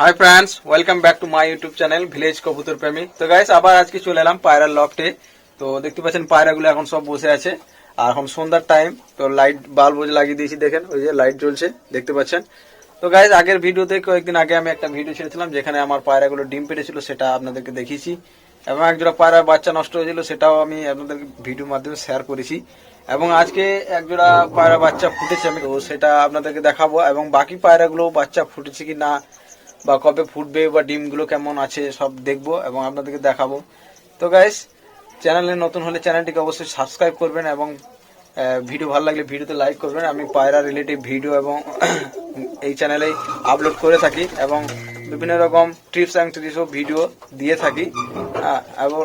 Hi friends welcome back to my YouTube channel village কবুতর প্রেমী তো গাইস আবার আজকে চলে এলাম পায়রার লকটে তো দেখতে পাচ্ছেন পায়রাগুলো এখন সব বসে আছে। আর এখন সন্ধ্যার টাইম তো লাইট বাল্ব লাগিয়ে দিয়েছি, দেখেন, ওই যে লাইট জ্বলছে, দেখতে পাচ্ছেন। তো গাইস আগের ভিডিওতে কয়েকদিন আগে আমি একটা ভিডিও ছেড়েছিলাম, যেখানে আমার পায়রাগুলো ডিম পেড়েছিল, সেটা আপনাদেরকে দেখিয়েছি। এবং একজোড়া পায়রার বাচ্চা নষ্ট হয়েছিল, সেটাও আমি আপনাদের ভিডিওর মাধ্যমে শেয়ার করেছি। এবং আজকে একজোড়া পায়রা বাচ্চা ফুটেছে আমি, তো সেটা আপনাদেরকে দেখাবো। এবং বাকি পায়রাগুলো বাচ্চা ফুটেছে কি না বা কবে ফুটবে বা ডিমগুলো কেমন আছে সব দেখব এবং আপনাদেরকে দেখাবো। তো গাইস চ্যানেলে নতুন হলে চ্যানেলটিকে অবশ্যই সাবস্ক্রাইব করবেন এবং ভিডিও ভালো লাগলে ভিডিওতে লাইক করবেন। আমি পায়রা রিলেটিভ ভিডিও এবং এই চ্যানেলেই আপলোড করে থাকি এবং বিভিন্ন রকম ট্রিপস অ্যান্ড ট্রিপসও ভিডিও দিয়ে থাকি। এবং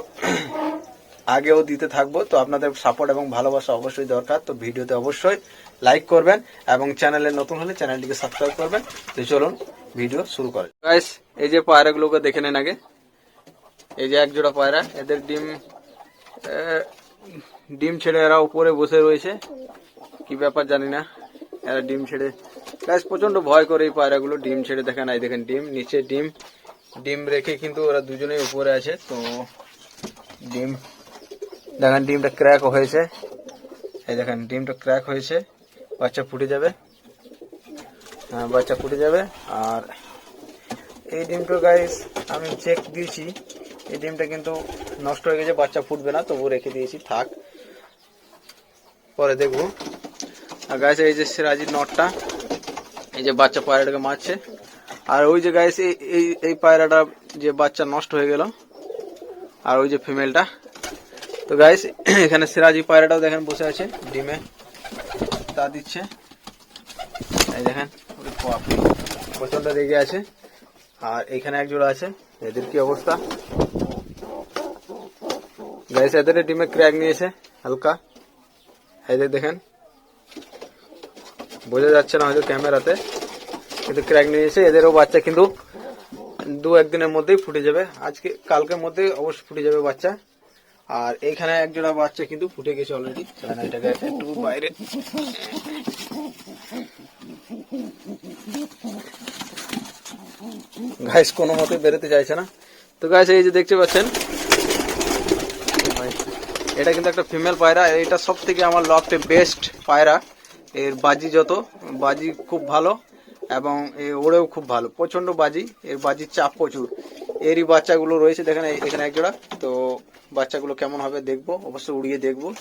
আগেও দিতে থাকব, তো আপনাদের সাপোর্ট এবং ভালোবাসা অবশ্যই দরকার। তো ভিডিওতে অবশ্যই লাইক করবেন এবং চ্যানেলে নতুন হলে চ্যানেলটিকে সাবস্ক্রাইব করবেন। তো চলুন ভিডিও শুরু করে। গাইস এই যে পায়রাগুলোকে দেখে নেন আগে। এই যে এক জোড়া পায়রা, এদের ডিম ডিম ছেড়ে এরা উপরে বসে রয়েছে। কি ব্যাপার জানি না, এরা ডিম ছেড়ে। গাইস প্রচণ্ড ভয় করে এই পায়রাগুলো, ডিম ছেড়ে দেখেন, এই দেখেন ডিম, নিচে ডিম। ডিম রেখে কিন্তু ওরা দুজনেই উপরে আছে, তো ডিম, দেখেন ডিমটা ক্র্যাক হয়েছে। এই দেখেন, ডিমটা ক্র্যাক হয়েছে, বাচ্চা ফুটে যাবে। বাচ্চা ফুটে যাবে। আর এই ডিমটা গাইস আমি চেক দিয়েছি। এই ডিমটা কিন্তু নষ্ট হয়ে গেছে, বাচ্চা ফুটবে না তবু রেখে দিয়েছি, থাক। পরে দেখব। আর গাইস এই যে সিরাজির নটটা, এই যে বাচ্চা পায়রাটাকে মারছে। আর ওই যে গাইস এই- এই পায়রাটা যে বাচ্চা নষ্ট হয়ে গেল, আর ওই যে ফিমেলটা তো গাইস এখানে সিরাজি পায়রাটাও দেখেন বসে আছে, ডিমে। তা দিচ্ছে। এই দেখেন ওরে বাপরে, প্রচণ্ড রেগে আছে আর এখানে এক জোড়া আছে। এদের কি অবস্থা? গাইস এদের ডিমে ক্র্যাক নিয়েছে হালকা। এদের দেখেন বোঝা যাচ্ছে না হয়তো ক্যামেরাতে কিন্তু ক্র্যাক নিয়েছে। এদেরও বাচ্চা কিন্তু দু একদিনের মধ্যেই ফুটে যাবে। আজকে কালকের মধ্যে অবশ্যই ফুটে যাবে বাচ্চা। আর এইখানে এক জোড়া বাচ্চা কিন্তু ফুটে গেছে অলরেডি এটাকে একটু বাইরে। গাইস কোনো মতে বেরোতে চাইছে না। তো গাইস এই যে দেখতে পাচ্ছেন, এটা কিন্তু একটা ফিমেল পায়রা। এটা সব থেকে আমার লফটে বেস্ট পায়রা। এর বাজি যত, বাজি খুব ভালো এবং এ ওড়েও খুব ভালো। প্রচণ্ড বাজি, এর বাজির চাপ প্রচুর। এরই বাচ্চাগুলো রয়েছে, দেখেন, এখানে একজোড়া তো বাচ্চাগুলো কেমন হবে দেখব, অবশ্যই উড়িয়ে দেখব।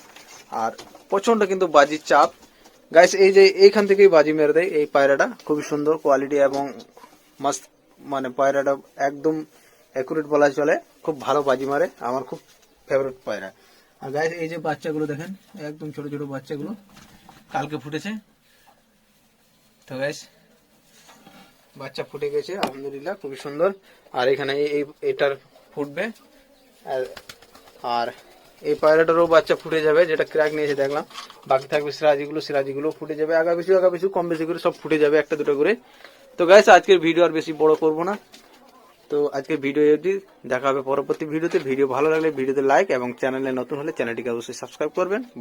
আর প্রচণ্ড কিন্তু বাজির চাপ। গাইস এই যে এইখান থেকেই বাজি মেরে দেয় এই পায়রাটা। খুবই সুন্দর কোয়ালিটি এবং মাস্ত মানে পায়রাটা একদম অ্যাকুরেট বলা চলে। খুব ভালো বাজি মারে, আমার খুব ফেভারিট পায়রা। আর গাইস এই যে বাচ্চাগুলো দেখেন, একদম ছোট ছোট বাচ্চাগুলো কালকে ফুটেছে। তো গাইস বাচ্চা ফুটে গেছে, আলহামদুলিল্লাহ, খুবই সুন্দর। আর এখানে এই, এটার ফুটবে। আর- আর এই পায়রাটারও বাচ্চা ফুটে যাবে, যেটা ক্র্যাক নিয়েছে দেখলাম। বাকি থাকবে সিরাজিগুলো সিরাজিগুলো ফুটে যাবে। আগা পিছু আগা পিছু কম বেশি করে সব ফুটে যাবে একটা দুটো করে। তো গাইস আজকের ভিডিও আর বেশি বড় করব না। তো আজকের ভিডিও যদি দেখা হবে পরবর্তী ভিডিওতে ভিডিও ভালো লাগলে ভিডিওতে লাইক এবং চ্যানেলে নতুন হলে চ্যানেলটিকে অবশ্যই সাবস্ক্রাইব করবেন। বাই